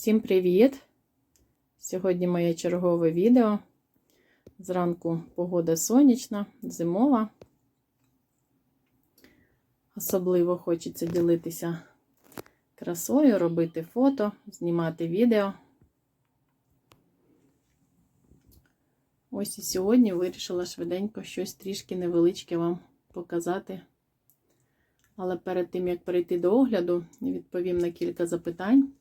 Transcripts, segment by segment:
Всім привіт! Сьогодні моє чергове відео. Зранку погода сонячна, зимова. Особливо хочеться ділитися красою, робити фото, знімати відео. Ось і сьогодні вирішила швиденько щось трішки невеличке вам показати. Але перед тим, як перейти до огляду, відповім на кілька запитань.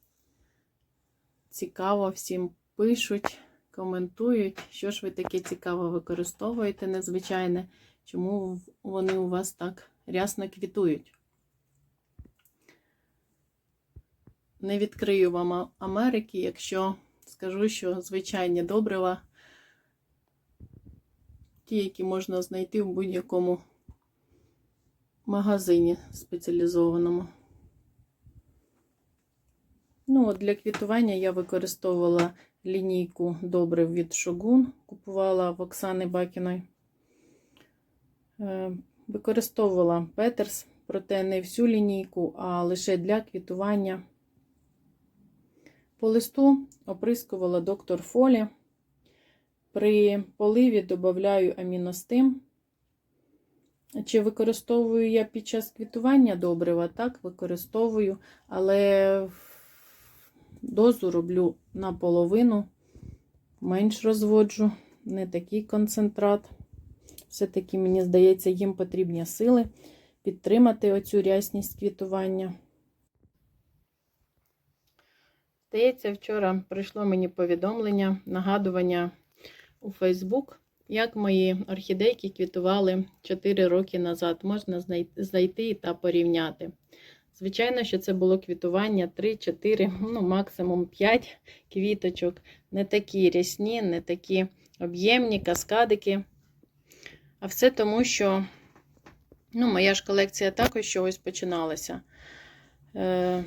Цікаво всім пишуть, коментують, що ж ви таке цікаво використовуєте незвичайне, чому вони у вас так рясно квітують. Не відкрию вам Америки, якщо скажу, що звичайні добрива, ті, які можна знайти в будь-якому магазині спеціалізованому. Ну, от Для квітування я використовувала лінійку добрив від Шогун, купувала в Оксани Бакіної. Е, використовувала Петерс, проте не всю лінійку, а лише для квітування. По листу оприскувала доктор Фолі. При поливі додаю аміностим. Чи використовую я під час квітування добрива? Так, використовую, але дозу роблю наполовину, менш розводжу, не такий концентрат. Все-таки, мені здається, їм потрібні сили підтримати оцю рясність квітування. Здається, вчора прийшло мені повідомлення, нагадування у Фейсбук, як мої орхідейки квітували 4 роки назад. Можна знайти та порівняти. Звичайно, що це було квітування 3-4, ну, максимум 5 квіточок. Не такі рясні, не такі об'ємні, каскадики. А все тому, що ну, моя ж колекція також чогось починалася. Е,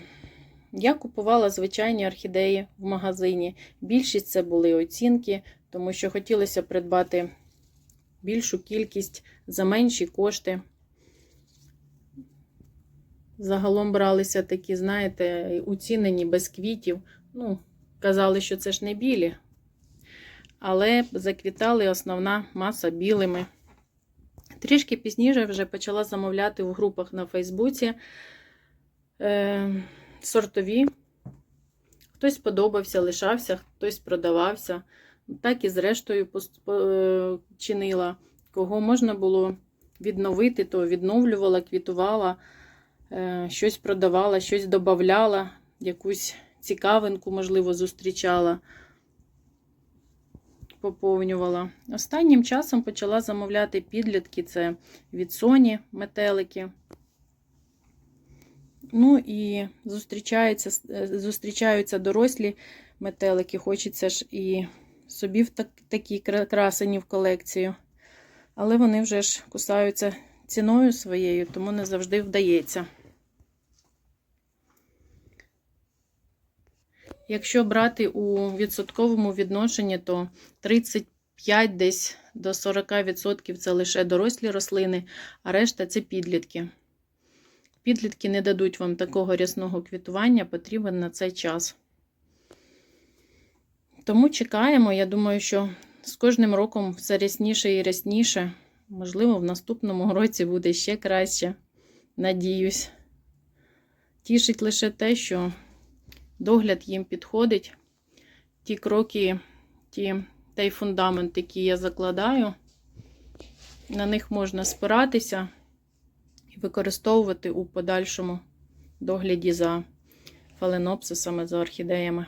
Я купувала звичайні орхідеї в магазині. Більшість це були оцінки, тому що хотілося придбати більшу кількість за менші кошти. Загалом бралися такі, знаєте, уцінені без квітів. Ну, казали, що це ж не білі. Але заквітали основна маса білими. Трішки пізніше вже почала замовляти в групах на Фейсбуці е, сортові. Хтось подобався, лишався, хтось продавався. Так і зрештою чинила. Кого можна було відновити, то відновлювала, квітувала. Е, щось продавала, щось додавала, якусь цікавинку, можливо, зустрічала, поповнювала. Останнім часом почала замовляти підлітки це від Sony метелики. Ну і зустрічаються, е, зустрічаються дорослі метелики, хочеться ж і собі в так, такі красені в колекцію. Але вони вже ж кусаються ціною своєю, тому не завжди вдається. Якщо брати у відсотковому відношенні, то 35 десь до 40% це лише дорослі рослини, а решта це підлітки. Підлітки не дадуть вам такого рясного квітування, потрібен на цей час. Тому чекаємо, я думаю, що з кожним роком все рясніше і рясніше. Можливо, в наступному році буде ще краще. Надіюсь. Тішить лише те, що догляд їм підходить. Ті кроки, ті, той фундамент, який я закладаю, на них можна спиратися і використовувати у подальшому догляді за фаленопсисами, за орхідеями.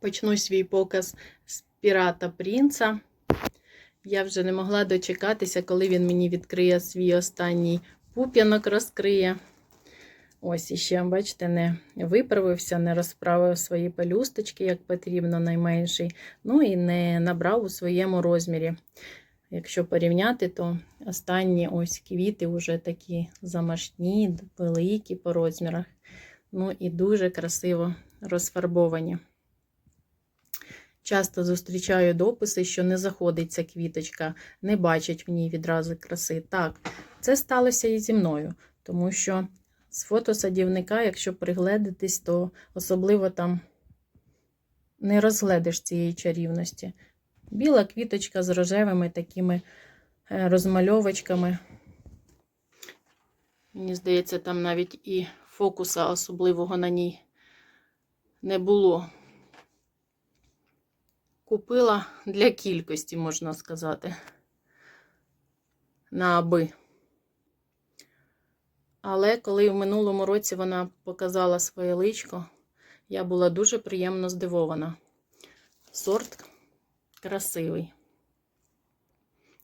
Почну свій показ з пірата Принца. Я вже не могла дочекатися, коли він мені відкриє свій останній пуп'янок розкриє. Ось іще, бачите, не виправився, не розправив свої пелюсточки, як потрібно, найменший. Ну і не набрав у своєму розмірі. Якщо порівняти, то останні ось квіти вже такі замашні, великі по розмірах. Ну і дуже красиво розфарбовані. Часто зустрічаю дописи, що не заходить ця квіточка, не бачать в ній відразу краси. Так, це сталося і зі мною, тому що з фотосадівника, якщо пригледитись, то особливо там не розгледиш цієї чарівності. Біла квіточка з рожевими такими е, розмальовочками. Мені здається, там навіть і фокуса особливого на ній не було. Купила для кількості, можна сказати, на аби. Але коли в минулому році вона показала своє личко, я була дуже приємно здивована. Сорт красивий.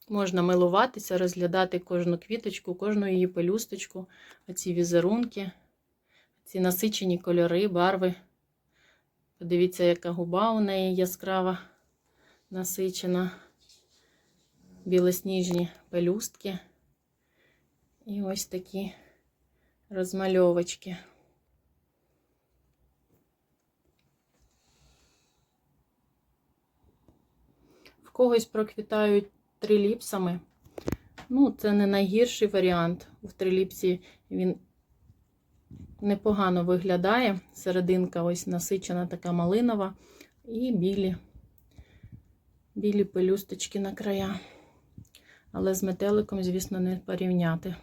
Можна милуватися, розглядати кожну квіточку, кожну її пелюсточку, оці візерунки, ці насичені кольори, барви. Подивіться, яка губа у неї яскрава, насичена, білосніжні пелюстки. І ось такі розмальовочки. В когось проквітають триліпсами. Ну, це не найгірший варіант. В триліпсі він непогано виглядає. Серединка ось насичена така малинова і білі, білі пелюсточки на края. Але з метеликом, звісно, не порівняти.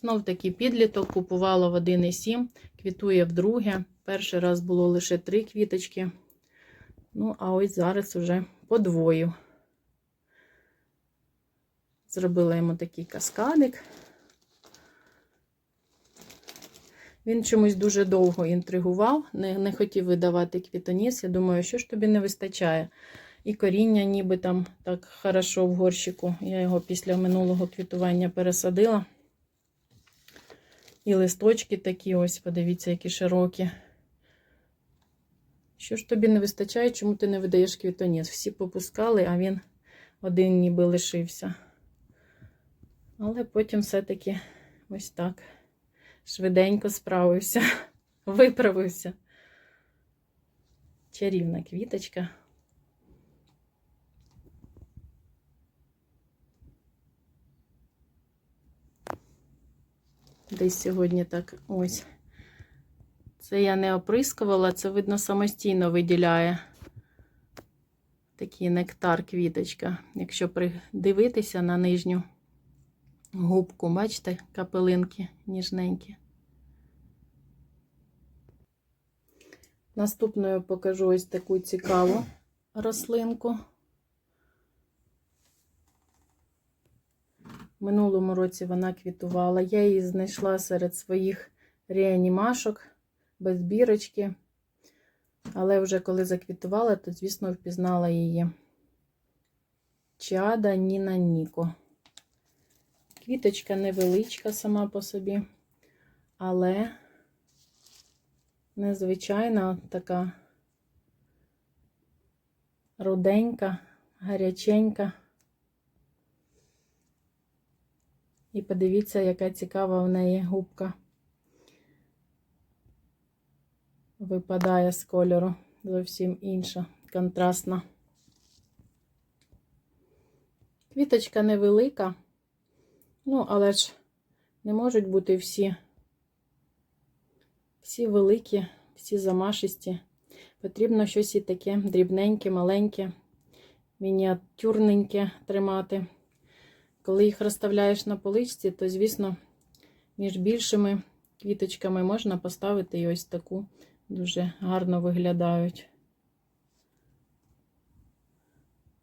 Знов таки підліток купувала в 1,7, квітує вдруге. Перший раз було лише три квіточки. Ну, а ось зараз уже подвою. Зробила йому такий каскадик. Він чомусь дуже довго інтригував, не, не хотів видавати квітоніс. Я думаю, що ж тобі не вистачає. І коріння ніби там так хорошо в горщику. Я його після минулого квітування пересадила. І листочки такі ось, подивіться, які широкі. Що ж тобі не вистачає, чому ти не видаєш квітоніс? Всі попускали, а він один ніби лишився. Але потім все-таки ось так швиденько справився, виправився. Чарівна квіточка. Десь сьогодні так ось. Це я не оприскувала, це, видно, самостійно виділяє такий нектар квіточка. Якщо придивитися на нижню губку, бачите, капелинки ніжненькі. Наступною покажу ось таку цікаву рослинку. Минулому році вона квітувала. Я її знайшла серед своїх реанімашок без бірочки. Але вже коли заквітувала, то, звісно, впізнала її. Чада Ніна Ніко. Квіточка невеличка сама по собі, але незвичайна така руденька, гаряченька. І подивіться, яка цікава в неї губка. Випадає з кольору зовсім інша, контрастна. Квіточка невелика, ну, але ж не можуть бути всі, всі великі, всі замашисті. Потрібно щось і таке дрібненьке, маленьке, мініатюрненьке тримати. Коли їх розставляєш на поличці, то, звісно, між більшими квіточками можна поставити і ось таку дуже гарно виглядають.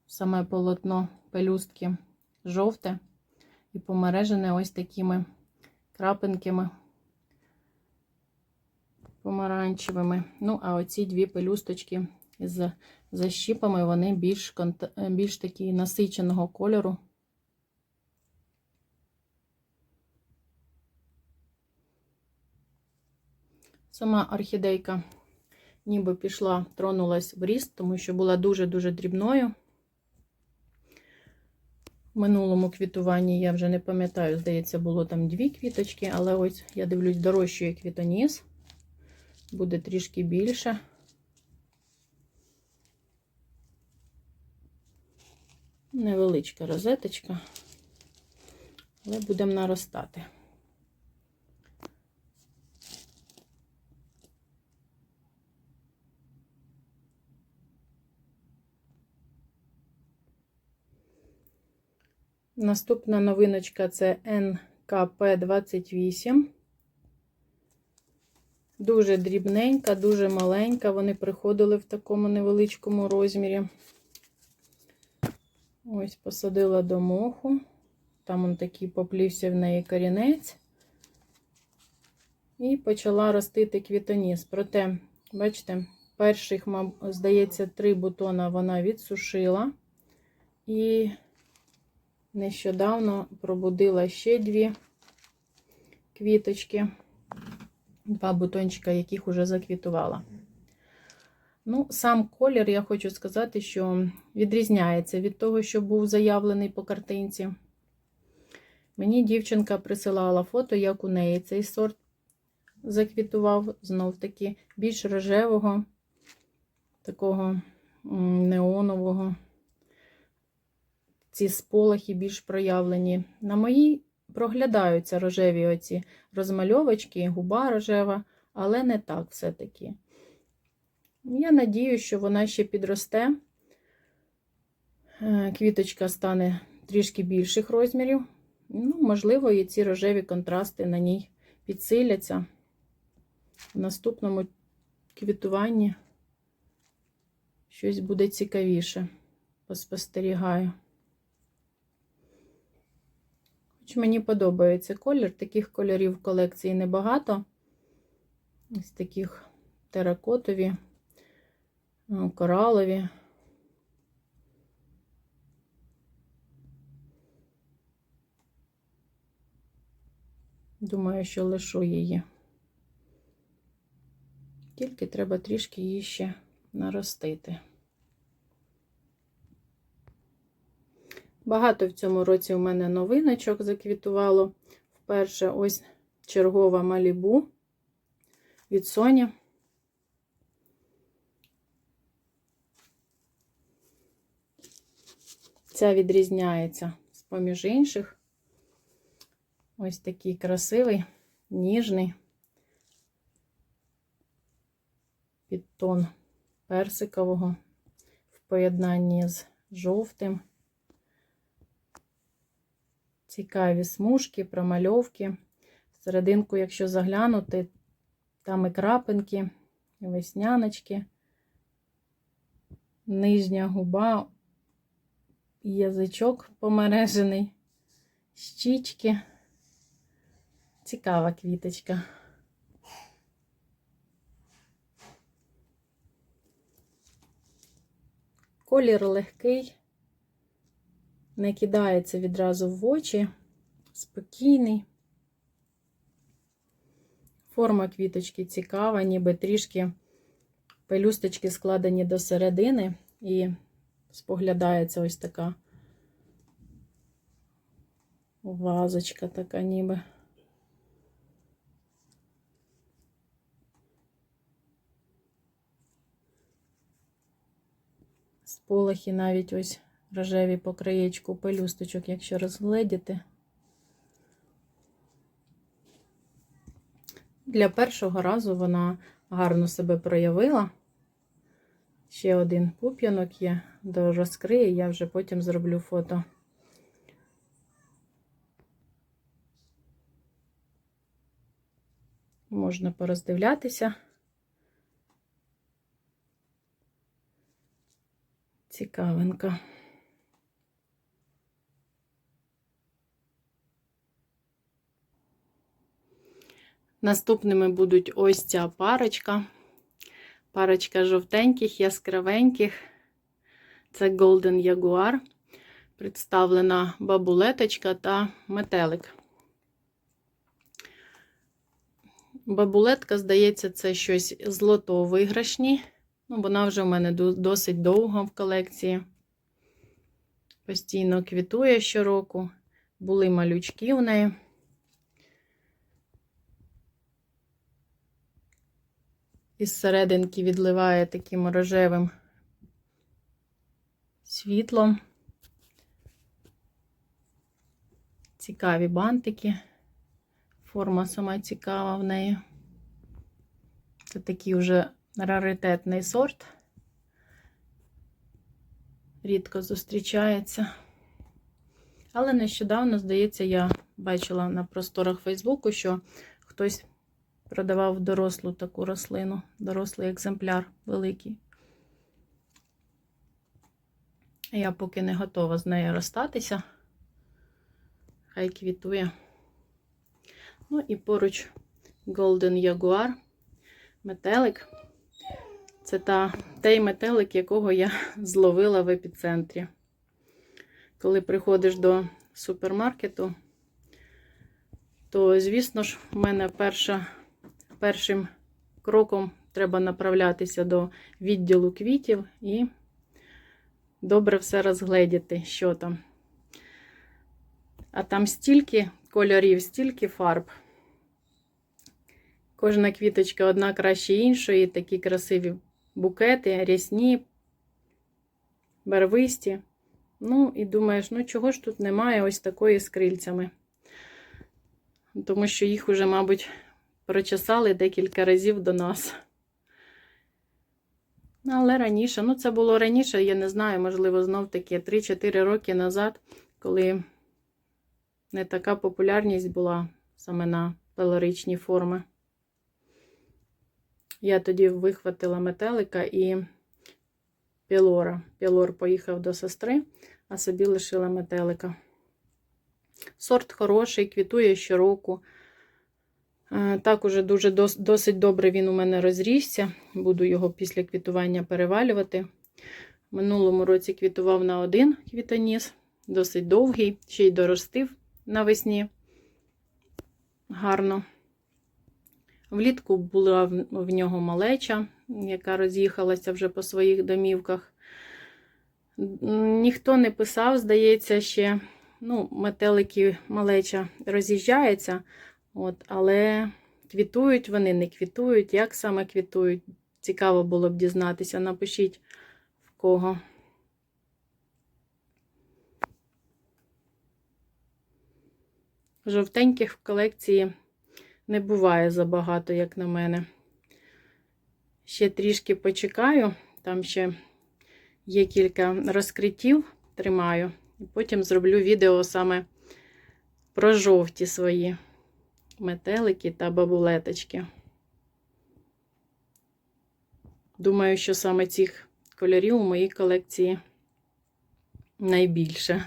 Саме полотно пелюстки жовте і помережене ось такими крапинками помаранчевими. Ну, а оці дві пелюсточки з защіпами, вони більш, більш такі насиченого кольору. Сама орхідейка ніби пішла, тронулась в ріст, тому що була дуже-дуже дрібною. В минулому квітуванні я вже не пам'ятаю, здається, було там дві квіточки, але ось я дивлюсь, дорожчує квітоніс. Буде трішки більше. Невеличка розеточка. Але будемо наростати. Наступна новиночка це НКП28. Дуже дрібненька, дуже маленька. Вони приходили в такому невеличкому розмірі. Ось посадила до моху. Там он такий поплівся в неї корінець. І почала ростити квітоніс. Проте, бачите, перших, здається, три бутона вона відсушила. І нещодавно пробудила ще дві квіточки, два бутончика, яких уже заквітувала. Ну, сам колір, я хочу сказати, що відрізняється від того, що був заявлений по картинці. Мені дівчинка присилала фото, як у неї цей сорт заквітував, знов таки, більш рожевого, такого неонового. Ці сполохи більш проявлені. На моїй проглядаються рожеві оці розмальовочки, губа рожева, але не так все-таки. Я надію, що вона ще підросте. Е, Квіточка стане трішки більших розмірів. Ну, Можливо, і ці рожеві контрасти на ній підсиляться. В наступному квітуванні щось буде цікавіше. Поспостерігаю. Хоч мені подобається колір, таких кольорів в колекції небагато. Ось таких теракотові, коралові. Думаю, що лишу її. Тільки треба трішки її ще наростити. Багато в цьому році у мене новиночок заквітувало. Вперше ось чергова малібу від Соні. Ця відрізняється з поміж інших. Ось такий красивий, ніжний підтон персикового в поєднанні з жовтим. Цікаві смужки, промальовки. Серединку, якщо заглянути, там і крапинки, і весняночки, нижня губа, язичок помережений, щічки. Цікава квіточка. Колір легкий, не кидається відразу в очі, спокійний. Форма квіточки цікава, ніби трішки пелюсточки складені до середини, і споглядається ось така вазочка, така ніби. Сполохи навіть ось рожеві по краєчку пелюсточок, якщо розгледіти. Для першого разу вона гарно себе проявила. Ще один пуп'янок є, до розкриє, я вже потім зроблю фото. Можна пороздивлятися. Цікавинка. Наступними будуть ось ця парочка. Парочка жовтеньких, яскравеньких. Це Golden Jaguar. Представлена бабулеточка та метелик. Бабулетка, здається, це щось злото-виграшні. Ну, вона вже в мене досить довго в колекції. Постійно квітує щороку. Були малючки у неї. Із серединки відливає таким рожевим світлом. Цікаві бантики. Форма сама цікава в неї. Це такий вже раритетний сорт. Рідко зустрічається. Але нещодавно, здається, я бачила на просторах Фейсбуку, що хтось продавав дорослу таку рослину, дорослий екземпляр великий. Я поки не готова з нею розстатися. Хай квітує. Ну і поруч Golden Jaguar метелик. Це та, той метелик, якого я зловила в епіцентрі. Коли приходиш до супермаркету, то, звісно ж, в мене перша, першим кроком треба направлятися до відділу квітів і добре все розгледіти, що там. А там стільки кольорів, стільки фарб. Кожна квіточка одна краще іншої, такі красиві букети, рясні, барвисті. Ну, і думаєш, ну чого ж тут немає ось такої з крильцями? Тому що їх уже, мабуть, прочесали декілька разів до нас. Але раніше, ну це було раніше, я не знаю, можливо, знов таки 3-4 роки назад, коли не така популярність була саме на пелоричні форми. Я тоді вихватила метелика і пілора. Пілор поїхав до сестри, а собі лишила метелика. Сорт хороший, квітує щороку. Е, Так, уже дуже досить добре він у мене розрісся. Буду його після квітування перевалювати. Минулому році квітував на один квітоніс, досить довгий, ще й доростив навесні. Гарно. Влітку була в нього малеча, яка роз'їхалася вже по своїх домівках. Ніхто не писав, здається, ще. Ну, метелики малеча роз'їжджається, от, але квітують вони, не квітують. Як саме квітують? Цікаво було б дізнатися. Напишіть в кого. Жовтеньких в колекції не буває забагато, як на мене. Ще трішки почекаю, там ще є кілька розкриттів, тримаю, і потім зроблю відео саме про жовті свої метелики та бабулеточки. Думаю, що саме цих кольорів у моїй колекції найбільше.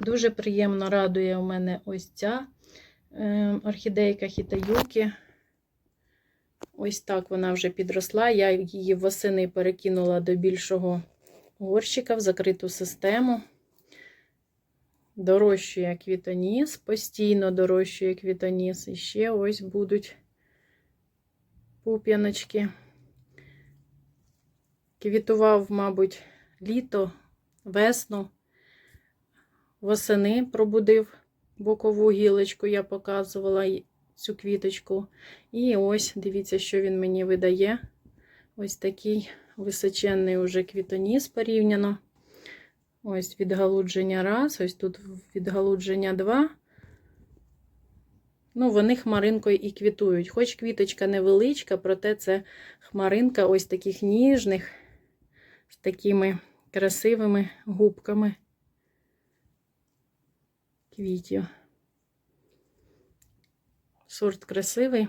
Дуже приємно радує у мене ось ця е, орхідейка Хітаюкі. Ось так вона вже підросла. Я її восени перекинула до більшого горщика в закриту систему. Дорощує квітоніс, постійно дорощує квітоніс. І ще ось будуть пуп'яночки. Квітував, мабуть, літо, весну. Восени пробудив бокову гілочку, я показувала цю квіточку. І ось, дивіться, що він мені видає. Ось такий височенний уже квітоніс порівняно. Ось відгалудження раз, ось тут відгалудження два. Ну, вони хмаринкою і квітують. Хоч квіточка невеличка, проте це хмаринка ось таких ніжних, з такими красивими губками квітів. Сорт красивий.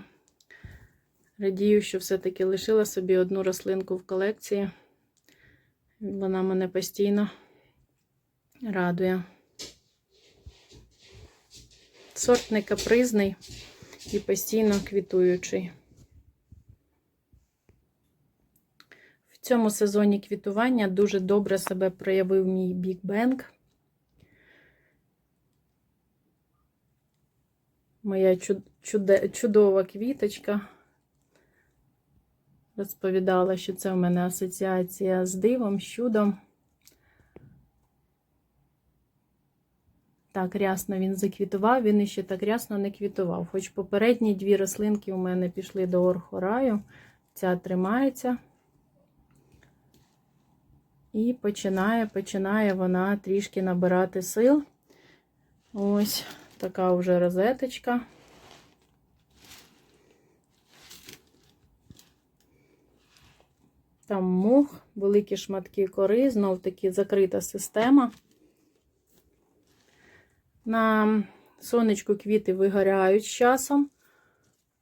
Радію, що все-таки лишила собі одну рослинку в колекції. Вона мене постійно радує. Сорт не капризний і постійно квітуючий. В цьому сезоні квітування дуже добре себе проявив мій Big Bang. Моя чудова квіточка. Розповідала, що це в мене асоціація з дивом, з чудом. Так, рясно він заквітував, він іще так рясно не квітував. Хоч попередні дві рослинки у мене пішли до орхораю, ця тримається. І починає, починає вона трішки набирати сил. Ось така вже розеточка. Там мох, великі шматки кори, знов таки закрита система. На сонечку квіти вигоряють з часом,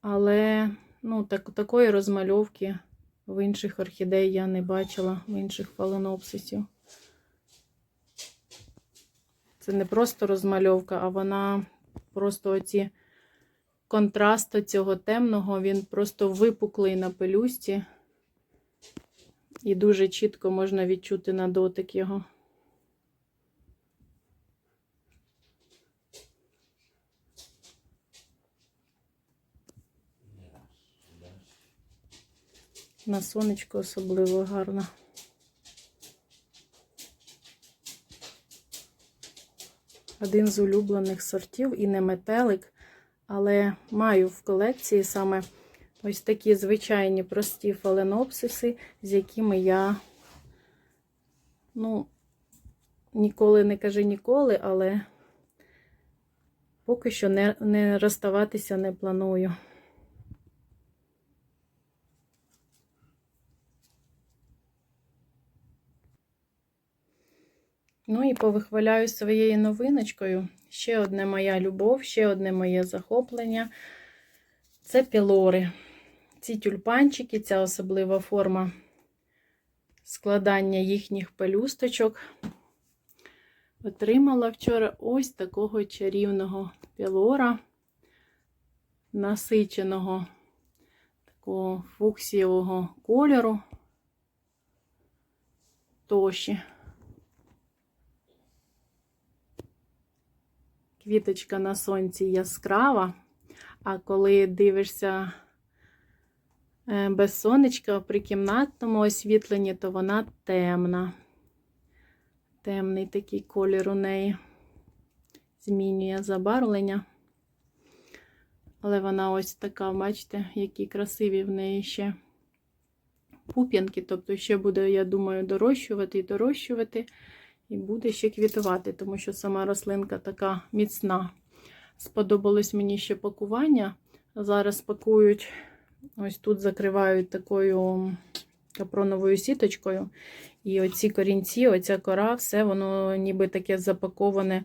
але ну, так, такої розмальовки в інших орхідей я не бачила, в інших фаленопсисів. Це не просто розмальовка, а вона просто оці контраст цього темного, він просто випуклий на пелюсті. І дуже чітко можна відчути на дотик його. На сонечко особливо гарно. Один з улюблених сортів і не метелик, але маю в колекції саме ось такі звичайні прості фаленопсиси, з якими я, ну, ніколи не кажи ніколи, але поки що не, не розставатися не планую. Ну і повихваляю своєю новиночкою. Ще одне моя любов, ще одне моє захоплення це пілори. Ці тюльпанчики, ця особлива форма складання їхніх пелюсточок. Отримала вчора ось такого чарівного пілора, насиченого такого фуксієвого кольору тоші. Квіточка на сонці яскрава, а коли дивишся е, без сонечка при кімнатному освітленні, то вона темна. Темний такий колір у неї змінює забарвлення. Але вона ось така, бачите, які красиві в неї ще пуп'янки. Тобто, ще буде, я думаю, дорощувати і дорощувати. І буде ще квітувати, тому що сама рослинка така міцна. Сподобалось мені ще пакування. Зараз пакують, ось тут закривають такою капроновою сіточкою. І оці корінці, оця кора, все воно ніби таке запаковане,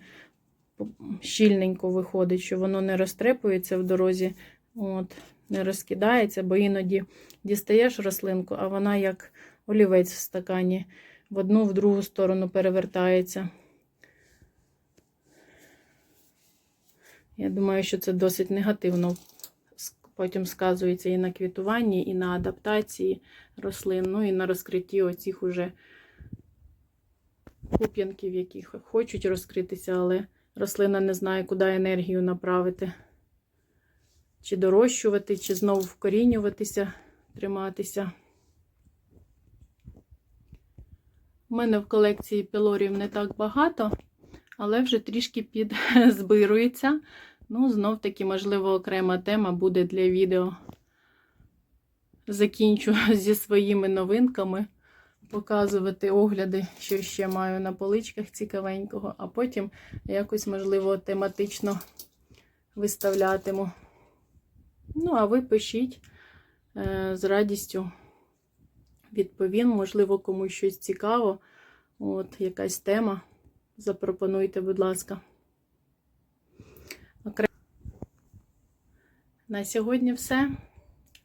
щільненько виходить, що воно не розтрепується в дорозі, от, не розкидається, бо іноді дістаєш рослинку, а вона як олівець в стакані в одну, в другу сторону перевертається. Я думаю, що це досить негативно потім сказується і на квітуванні, і на адаптації рослин, ну і на розкритті оцих уже пуп'янків, які хочуть розкритися, але рослина не знає, куди енергію направити. Чи дорощувати, чи знову вкорінюватися, триматися. У мене в колекції пілорів не так багато, але вже трішки підзбирується. Ну, знов таки, можливо, окрема тема буде для відео. Закінчу зі своїми новинками, показувати огляди, що ще маю на поличках цікавенького, а потім якось, можливо, тематично виставлятиму. Ну, а ви пишіть е, з радістю відповім, можливо, комусь щось цікаво. От, якась тема. Запропонуйте, будь ласка. На сьогодні все.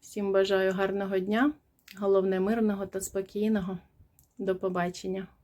Всім бажаю гарного дня, головне мирного та спокійного. До побачення!